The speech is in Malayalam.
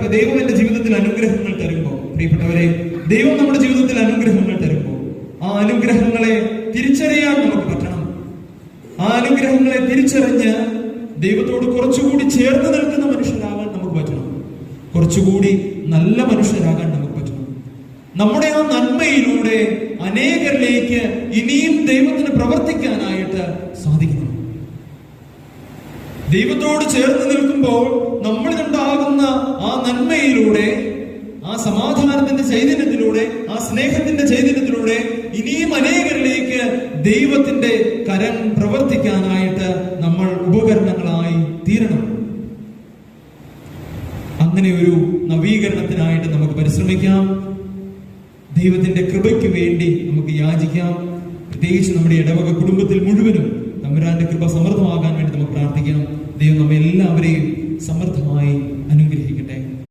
ദൈവം എന്റെ ജീവിതത്തിൽ അനുഗ്രഹങ്ങൾ തരുമ്പോൾ. പ്രിയപ്പെട്ടവരെ ദൈവം നമ്മുടെ ജീവിതത്തിൽ അനുഗ്രഹങ്ങൾ തരുമ്പോൾ. ആ അനുഗ്രഹങ്ങളെ തിരിച്ചറിയാൻ നമുക്ക് പറ്റണം. ആ അനുഗ്രഹങ്ങളെ തിരിച്ചറിഞ്ഞ് ദൈവത്തോട് കുറച്ചുകൂടി ചേർന്ന് നിൽക്കുന്ന മനുഷ്യരാകാൻ നമുക്ക് പറ്റണം. കുറച്ചുകൂടി നല്ല മനുഷ്യരാകാൻ നമുക്ക് പറ്റണം. നമ്മുടെ ആ നന്മയിലൂടെ അനേകരിലേക്ക് ഇനിയും ദൈവത്തിന് പ്രവർത്തിക്കാനായിട്ട് സാധിക്കണം. ദൈവത്തോട് ചേർന്ന് നിൽക്കുമ്പോൾ ആ നന്മയിലൂടെ ആ സമാധാനത്തിന്റെ ചൈതന്യത്തിലൂടെ ആ സ്നേഹത്തിന്റെ ചൈതന്യത്തിലൂടെ ഇനിയും അനേകരിലേക്ക് ദൈവത്തിന്റെ കരം പ്രവർത്തിക്കാനായിട്ട് നമ്മൾ ഉപകരണങ്ങളായി തീരണം. അങ്ങനെ ഒരു നവീകരണത്തിനായിട്ട് നമുക്ക് പരിശ്രമിക്കാം. ദൈവത്തിന്റെ കൃപയ്ക്ക് വേണ്ടി നമുക്ക് യാചിക്കാം. പ്രത്യേകിച്ച് നമ്മുടെ ഇടവക കുടുംബത്തിൽ മുഴുവനും തമ്പുരാന്റെ കൃപ സമൃദ്ധമാകാൻ വേണ്ടി നമുക്ക് പ്രാർത്ഥിക്കാം. ദൈവം നമ്മെ എല്ലാവരെയും സമൃദ്ധമായി അനുഗ്രഹിക്കട്ടെ.